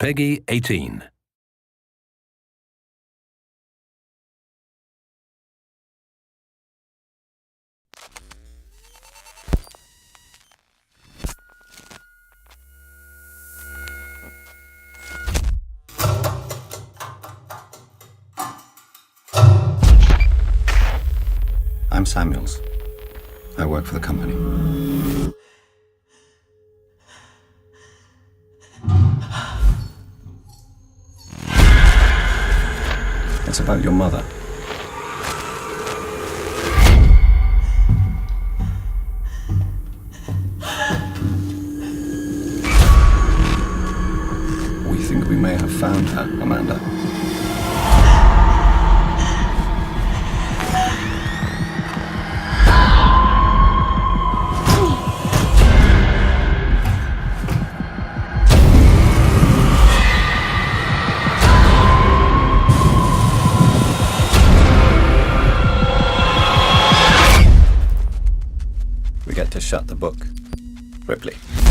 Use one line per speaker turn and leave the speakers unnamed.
Peggy 18.
I'm Samuels. I work for the company. It's about your mother. We think we may have found her, Amanda. We get to shut the book. Ripley.